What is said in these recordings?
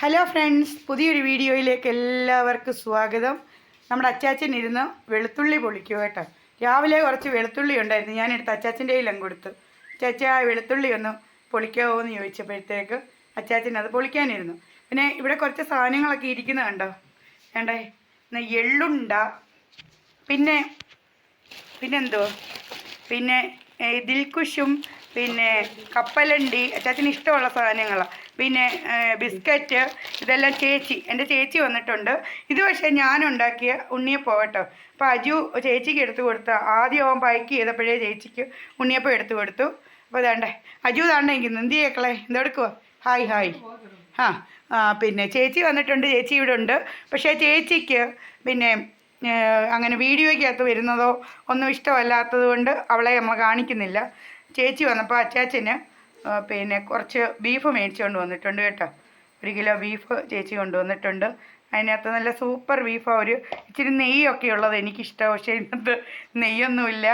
Hello friends പുതിയൊരു വീഡിയോയിലേക്ക് എല്ലാവർക്കും സ്വാഗതം. നമ്മുടെ അച്ചാച്ചൻ ഇരുന്ന് വെളുത്തുള്ളി പൊളിക്കുക കേട്ടോ. രാവിലെ കുറച്ച് വെളുത്തുള്ളി ഉണ്ടായിരുന്നു. ഞാനെടുത്ത് അച്ചാച്ചന്റെ കയ്യിലും കൊടുത്തു. ആ വെളുത്തുള്ളി ഒന്ന് പൊളിക്കാവോ എന്ന് ചോദിച്ചപ്പോഴത്തേക്ക് അച്ചാച്ചൻ അത് പൊളിക്കാനിരുന്നു. പിന്നെ ഇവിടെ കുറച്ച് സാധനങ്ങളൊക്കെ ഇരിക്കുന്നത് കണ്ടോ? വേണ്ടേ എന്നാൽ എള്ളുണ്ട. പിന്നെ പിന്നെന്തോ? പിന്നെ ദിൽക്കുഷും പിന്നെ കപ്പലണ്ടി അച്ചാച്ചന് ഇഷ്ടമുള്ള സാധനങ്ങളാണ് പിന്നെ ബിസ്ക്കറ്റ് ഇതെല്ലാം ചേച്ചി എന്റെ ചേച്ചി വന്നിട്ടുണ്ട്. ഇത് പക്ഷേ ഞാൻ ഉണ്ടാക്കിയ ഉണ്ണിയപ്പം കേട്ടോ. അപ്പോൾ അജു ചേച്ചിക്ക് എടുത്തു കൊടുത്ത ആദ്യം അവൻ പാക്ക് ചെയ്തപ്പോഴേ ചേച്ചിക്ക് ഉണ്ണിയപ്പം എടുത്തു കൊടുത്തു. അപ്പോൾ ഇതാണ്ടേ അജു താണ്ടെങ്കിൽ എന്ത് ചെയ്യക്കളെ? എന്തെടുക്കുവാ ഹായ് ഹായ്. ആ, പിന്നെ ചേച്ചി വന്നിട്ടുണ്ട് ചേച്ചി ഇവിടെ ഉണ്ട്. പക്ഷേ ചേച്ചിക്ക് പിന്നെ അങ്ങനെ വീഡിയോയ്ക്കകത്ത് വരുന്നതോ ഒന്നും ഇഷ്ടമല്ലാത്തത് കൊണ്ട് അവളെ നമ്മൾ കാണിക്കുന്നില്ല. ചേച്ചി വന്നപ്പോൾ അച്ചാച്ചന് പിന്നെ കുറച്ച് ബീഫ് മേടിച്ചുകൊണ്ട് വന്നിട്ടുണ്ട് കേട്ടോ. ഒരു കിലോ ബീഫ് ചേച്ചി കൊണ്ടുവന്നിട്ടുണ്ട്. അതിനകത്ത് നല്ല സൂപ്പർ ബീഫാണ് ഒരു ഇച്ചിരി നെയ്യൊക്കെ ഉള്ളത് എനിക്കിഷ്ടമാണ് പക്ഷേ ഇതിനകത്ത് നെയ്യൊന്നുമില്ല.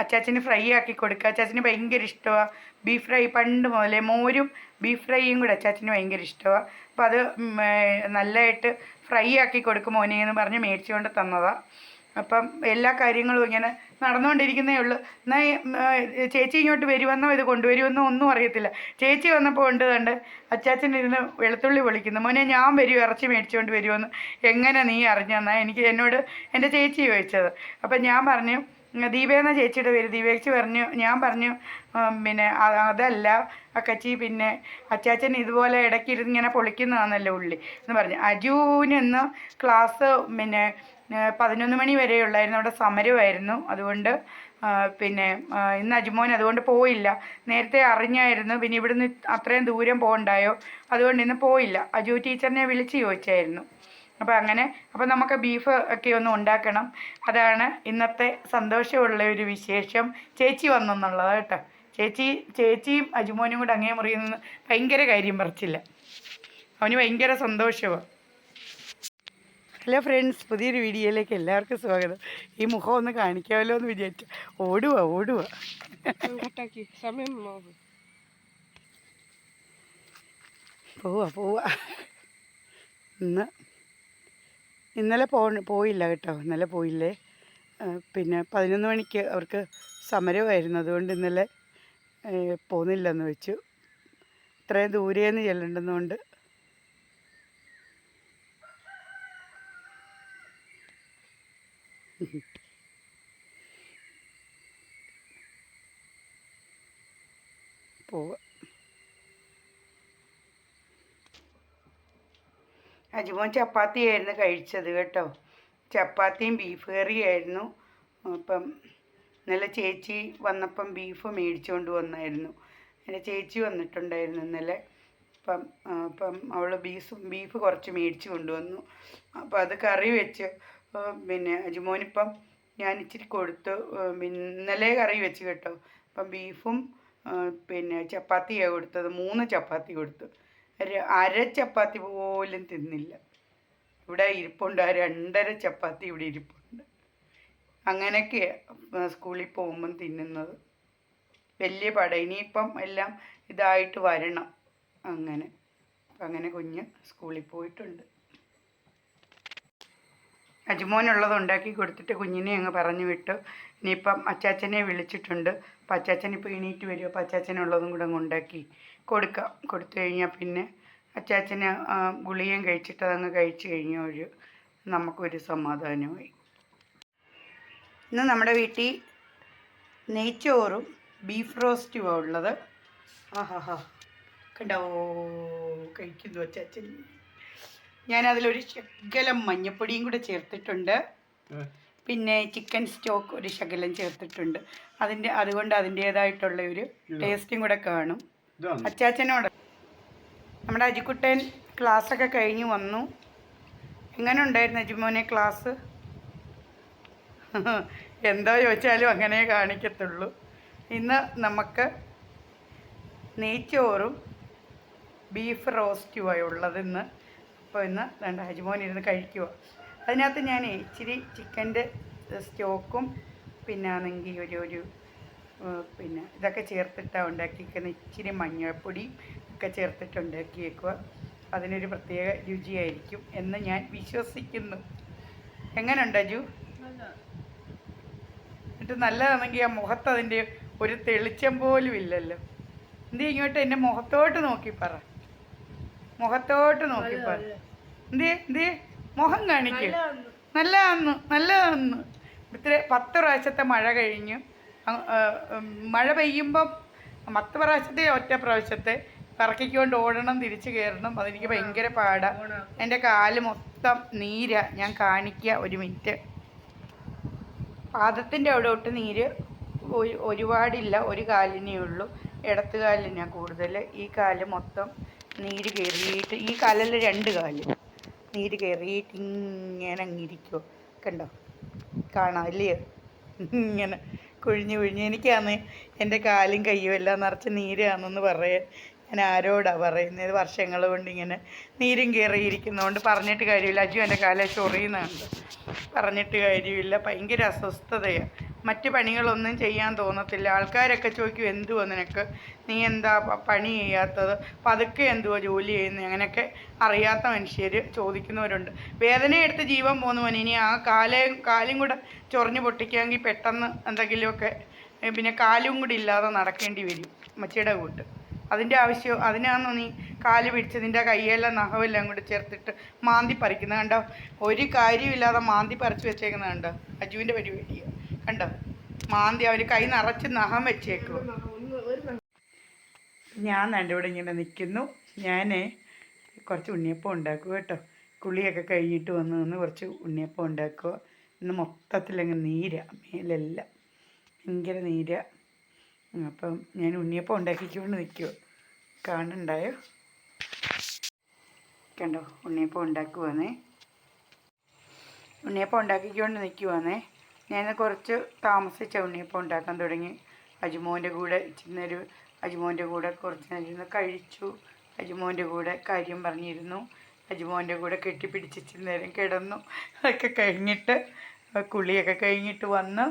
അച്ചാച്ചന് ഫ്രൈ ആക്കി കൊടുക്കുക. അച്ചാച്ചന് ഭയങ്കര ഇഷ്ടമാണ് ബീഫ് ഫ്രൈ പണ്ട് മുതലേ മോരും ബീഫ് ഫ്രൈയും കൂടെ അച്ചാച്ചന് ഭയങ്കര ഇഷ്ടമാണ് അപ്പോൾ അത് നല്ലതായിട്ട് ഫ്രൈ ആക്കി കൊടുക്കും മോനെ എന്ന് പറഞ്ഞ് മേടിച്ചുകൊണ്ട് തന്നതാണ് അപ്പം എല്ലാ കാര്യങ്ങളും ഇങ്ങനെ നടന്നുകൊണ്ടിരിക്കുന്നേ ഉള്ളൂ. എന്നാൽ ചേച്ചി ഇങ്ങോട്ട് വരുമെന്നോ ഇത് കൊണ്ടുവരുമെന്നോ ഒന്നും അറിയത്തില്ല. ചേച്ചി വന്നപ്പോൾ ഉണ്ട് കണ്ട് അച്ചാച്ചൻ ഇരുന്ന് വെളുത്തുള്ളി പൊളിക്കുന്നു. മോനെ ഞാൻ വരും ഇറച്ചി മേടിച്ചുകൊണ്ട് വരുമെന്ന് എങ്ങനെ നീ അറിഞ്ഞെന്നാ എനിക്ക് എന്നോട് എന്റെ ചേച്ചി ചോദിച്ചത്. അപ്പം ഞാൻ പറഞ്ഞു ദീപേന്ന ചേച്ചിയുടെ പേര്? ദീപേച്ചി പറഞ്ഞു ഞാൻ പറഞ്ഞു പിന്നെ അതല്ല അക്കച്ചി പിന്നെ അച്ചാച്ചൻ ഇതുപോലെ ഇടയ്ക്ക് ഇരുന്ന് ഇങ്ങനെ പൊളിക്കുന്നതാണല്ലോ ഉള്ളി. എന്ന് പറഞ്ഞു. അജുവിനെന്ന് ക്ലാസ് പിന്നെ പതിനൊന്ന് മണി വരെ ഉള്ളായിരുന്നു അവിടെ സമരമായിരുന്നു. അതുകൊണ്ട് പിന്നെ ഇന്ന് അജുമോൻ അതുകൊണ്ട് പോയില്ല. നേരത്തെ അറിഞ്ഞായിരുന്നു. പിന്നെ ഇവിടുന്ന് അത്രയും ദൂരം പോകണ്ടായോ? അതുകൊണ്ട് ഇന്ന് പോയില്ല. അജു ടീച്ചറിനെ വിളിച്ച് ചോദിച്ചായിരുന്നു. അപ്പോൾ അങ്ങനെ അപ്പോൾ നമുക്ക് ബീഫ് ഒക്കെ ഒന്ന് ഉണ്ടാക്കണം. അതാണ് ഇന്നത്തെ സന്തോഷമുള്ള ഒരു വിശേഷം. ചേച്ചി വന്നെന്നുള്ളത് കേട്ടോ. ചേച്ചി ചേച്ചിയും അജുമോനും കൂടെ അങ്ങേ മുറിയിൽ നിന്ന് ഭയങ്കര കാര്യം പറിച്ചില്ല അവന് ഭയങ്കര സന്തോഷമാണ് ഹലോ ഫ്രണ്ട്സ് പുതിയൊരു വീഡിയോയിലേക്ക് എല്ലാവർക്കും സ്വാഗതം. ഈ മുഖം ഒന്ന് കാണിക്കാമല്ലോ എന്ന് വിചാരിച്ചു. ഓടുക ഓടുക സമയം പോവാ പോവാ. ഇന്ന് ഇന്നലെ പോ പോയില്ല കേട്ടോ. ഇന്നലെ പോയില്ലേ. പിന്നെ പതിനൊന്ന് മണിക്ക് അവർക്ക് സമരമായിരുന്നു. അതുകൊണ്ട് ഇന്നലെ പോകുന്നില്ലെന്ന് പോന്നില്ലെന്ന് വെച്ചു. ഇത്രയും ദൂരേന്ന് ചെല്ലേണ്ടുന്നതുകൊണ്ട് പോവാ. ചപ്പാത്തി ആയിരുന്നു കഴിച്ചത് കേട്ടോ. ചപ്പാത്തിയും ബീഫ് കറിയായിരുന്നു. അപ്പം ഇന്നലെ ചേച്ചി വന്നപ്പം ബീഫ് മേടിച്ചുകൊണ്ട് വന്നായിരുന്നു. എന്റെ ചേച്ചി വന്നിട്ടുണ്ടായിരുന്നു ഇന്നലെ. അപ്പം അപ്പം അവൾ ബീഫ് ബീഫ് കുറച്ച് മേടിച്ച് കൊണ്ടുവന്നു. അപ്പം അത് കറി വെച്ച് പിന്നെ അജിമോനിപ്പം ഞാൻ ഇച്ചിരി കൊടുത്ത് ഇന്നലെ കറി വെച്ച് കേട്ടോ. അപ്പം ബീഫും പിന്നെ ചപ്പാത്തിയാണ് കൊടുത്തത് മൂന്ന് ചപ്പാത്തി കൊടുത്തു. അര ചപ്പാത്തി പോലും തിന്നില്ല. ഇവിടെ ഇരിപ്പുണ്ട് രണ്ടര ചപ്പാത്തി ഇവിടെ ഇരിപ്പുണ്ട്. അങ്ങനെയൊക്കെയാണ് സ്കൂളിൽ പോകുമ്പം തിന്നുന്നത്. വലിയ പട. ഇനിയിപ്പം എല്ലാം ഇതായിട്ട് വരണം. അങ്ങനെ അങ്ങനെ കുഞ്ഞ് സ്കൂളിൽ പോയിട്ടുണ്ട്. അജുമോനുള്ളത് ഉണ്ടാക്കി കൊടുത്തിട്ട് കുഞ്ഞിനെ അങ്ങ് പറഞ്ഞു വിട്ടു. ഇനിയിപ്പം അച്ചാച്ചനെ വിളിച്ചിട്ടുണ്ട്. അപ്പം അച്ചാച്ചൻ ഇപ്പോൾ എണീറ്റ് വരും. അപ്പം അച്ചാച്ചനുള്ളതും കൂടെ അങ്ങ് ഉണ്ടാക്കി കൊടുക്കാം. കൊടുത്തു കഴിഞ്ഞാൽ പിന്നെ അച്ചാച്ചന് ഗുളിയും കഴിച്ചിട്ട് അതങ്ങ് കഴിച്ചു കഴിഞ്ഞാൽ ഒരു നമുക്കൊരു സമാധാനമായി. ഇന്ന് നമ്മുടെ വീട്ടിൽ നെയ്ച്ചോറും ബീഫ് റോസ്റ്റുമാണ് ഉള്ളത്. ആഹാ കണ്ടോ? കഴിക്കുന്നു അച്ചാച്ചൻ. ഞാനതിലൊരു ശകലം മഞ്ഞപ്പൊടിയും കൂടെ ചേർത്തിട്ടുണ്ട്. പിന്നെ ചിക്കൻ സ്റ്റോക്ക് ഒരു ശകലം ചേർത്തിട്ടുണ്ട്. അതിന്റെ അതുകൊണ്ട് അതിന്റേതായിട്ടുള്ള ഒരു ടേസ്റ്റും കൂടെ കാണും. അച്ചാച്ചനോട്. നമ്മുടെ അജിക്കുട്ടൻ ക്ലാസ്സൊക്കെ കഴിഞ്ഞ് വന്നു. എങ്ങനെ ഉണ്ടായിരുന്നു അജിമോനെ ക്ലാസ്? എന്തോ ചോദിച്ചാലും അങ്ങനെ കാണിക്കത്തുള്ളൂ. ഇന്ന് നമുക്ക് നെയ്ച്ചോറും ബീഫ് റോസ്റ്റുമായി ഉള്ളത് ഇന്ന് അപ്പോൾ ഇന്ന് രണ്ട് ഹജ്മോൻ ഇരുന്ന് കഴിക്കുക അതിനകത്ത് ഞാൻ ഇച്ചിരി ചിക്കന്റെ സ്റ്റോക്കും പിന്നെ ആണെങ്കിൽ ഒരു ഒരു പിന്നെ ഇതൊക്കെ ചേർത്തിട്ടാണ് ഉണ്ടാക്കിയിരിക്കുന്നത് ഇച്ചിരി മഞ്ഞൾപ്പൊടി ഒക്കെ ചേർത്തിട്ട് ഉണ്ടാക്കിയേക്കുക അതിനൊരു പ്രത്യേക രുചിയായിരിക്കും എന്ന് ഞാൻ വിശ്വസിക്കുന്നു. എങ്ങനെയുണ്ട് അജു? എന്നിട്ട് നല്ലതാണെങ്കിൽ ആ മുഖത്ത് അതിന്റെ ഒരു തെളിച്ചം പോലും ഇല്ലല്ലോ. എന്ത് ഇങ്ങോട്ട് എന്റെ മുഖത്തോട്ട് നോക്കി പറ. മുഖത്തോട്ട് നോക്കി പറ എന്തേ എന്തേ? മുഖം കാണിക്കും. നല്ലതാന്ന്. നല്ലതാന്ന് ഇത്ര പത്ത് പ്രാവശ്യത്തെ മഴ കഴിഞ്ഞു. മഴ പെയ്യുമ്പം പത്ത് പ്രാവശ്യത്തെ ഒറ്റ പ്രാവശ്യത്തെ പറക്കിക്കൊണ്ട് ഓടണം തിരിച്ചു കയറണം അതെനിക്ക് ഭയങ്കര പാടാണ് എന്റെ കാൽ മൊത്തം നീര. ഞാൻ കാണിക്കുക ഒരു മിനിറ്റ്. പാദത്തിന്റെ അവിടെ ഒട്ട് നീര് ഒരു- ഒരുപാടില്ല. ഒരു കാലിനേ ഉള്ളൂ. ഇടത്തുകാലിനാണ് കാലിനാ കൂടുതൽ ഈ കാൽ മൊത്തം നീര് കയറിയിട്ട് ഈ കാലിൽ രണ്ട് കാൽ. നീര് കയറിയിട്ട് ഇങ്ങനെ അങ്ങിരിക്കുമോ കണ്ടോ? കാണാം ഇല്ലയോ ഇങ്ങനെ കുഴിഞ്ഞ് കുഴിഞ്ഞ്. എനിക്കാന്ന് എന്റെ കാലും കയ്യും എല്ലാം നിറച്ച് നീരാണെന്ന് പറയാൻ ഞാൻ ആരോടാ പറയുന്നത്? വർഷങ്ങൾ കൊണ്ട് ഇങ്ങനെ നീരും കയറിയിരിക്കുന്നതുകൊണ്ട് പറഞ്ഞിട്ട് കാര്യമില്ല. അജു എന്റെ കാലെ ചൊറിയുന്നുണ്ട്. പറഞ്ഞിട്ട് കാര്യമില്ല. ഭയങ്കര അസ്വസ്ഥതയാണ് മറ്റ് പണികളൊന്നും ചെയ്യാൻ തോന്നത്തില്ല. ആൾക്കാരൊക്കെ ചോദിക്കും എന്തുവാ നിനക്ക്? നീ എന്താ പണി ചെയ്യാത്തത്? പതുക്കെ എന്തുവാ ജോലി ചെയ്യുന്നത് അങ്ങനെയൊക്കെ അറിയാത്ത മനുഷ്യർ ചോദിക്കുന്നവരുണ്ട്. വേദനയെടുത്ത് ജീവൻ പോകുന്നവൻ ഇനി ആ കാലയും കാലും കൂടെ ചൊറിഞ്ഞ് പൊട്ടിക്കാമെങ്കിൽ പെട്ടെന്ന് എന്തെങ്കിലുമൊക്കെ പിന്നെ കാലും കൂടി ഇല്ലാതെ നടക്കേണ്ടി വരും മച്ചിയുടെ കൂട്ട്. അതിന്റെ ആവശ്യം അതിനാണോ നീ കാൽ പിടിച്ച് നിന്റെ കൈയെല്ലാം നഖമെല്ലാം കൂടി ചേർത്തിട്ട് മാന്തി പറിക്കുന്നത് കണ്ടോ? ഒരു കാര്യമില്ലാതെ മാന്തി പറിച്ച് വെച്ചേക്കുന്നത് കണ്ടോ? അജുവിന്റെ പരിപാടിയോ കണ്ടോ? മാന്തി അവർ കൈ നിറച്ച് നഖം വെച്ചേക്കും ഞാൻ എന്റെ ഇവിടെ ഇങ്ങനെ നിൽക്കുന്നു ഞാൻ കുറച്ച് ഉണ്ണിയപ്പം ഉണ്ടാക്കുക കേട്ടോ. കുളിയൊക്കെ കഴിഞ്ഞിട്ട് വന്ന് നിന്ന് കുറച്ച് ഉണ്ണിയപ്പം ഉണ്ടാക്കുക. ഇന്ന് മൊത്തത്തിലങ്ങ് നീര മേലെല്ലാം. ഭയങ്കര നീര. അപ്പം ഞാൻ ഉണ്ണിയപ്പം ഉണ്ടാക്കിക്കൊണ്ട് നിൽക്കുക കാണുന്നുണ്ടായോ? കണ്ടോ? ഉണ്ണിയപ്പം ഉണ്ടാക്കുവാന്നേ. ഉണ്ണിയപ്പം ഉണ്ടാക്കിക്കൊണ്ട് നിൽക്കുവാന്നേ. ഞാൻ കുറച്ച് താമസിച്ച ഉണ്ണിയപ്പം ഉണ്ടാക്കാൻ തുടങ്ങി. അജുമോന്റെ കൂടെ ചിന്നൊരു അജുമോന്റെ കൂടെ കുറച്ച് നേരം കഴിച്ചു. അജുമോന്റെ കൂടെ കാര്യം പറഞ്ഞിരുന്നു. അജുമോന്റെ കൂടെ കെട്ടിപ്പിടിച്ച് ഇച്ചിരി നേരം കിടന്നു. അതൊക്കെ കഴിഞ്ഞിട്ട് കുളിയൊക്കെ കഴിഞ്ഞിട്ട് വന്ന്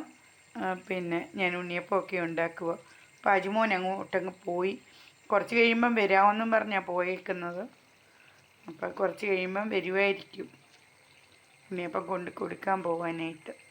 പിന്നെ ഞാൻ ഉണ്ണിയപ്പമൊക്കെ ഉണ്ടാക്കുക. അപ്പോൾ അജുമോൻ അങ്ങോട്ടങ്ങ് പോയി. കുറച്ച് കഴിയുമ്പം വരാമെന്നും പറഞ്ഞാൽ പോയേക്കുന്നത്. അപ്പോൾ കുറച്ച് കഴിയുമ്പം വരുമായിരിക്കും ഉണ്ണിയപ്പം കൊണ്ട് കൊടുക്കാൻ പോകാനായിട്ട്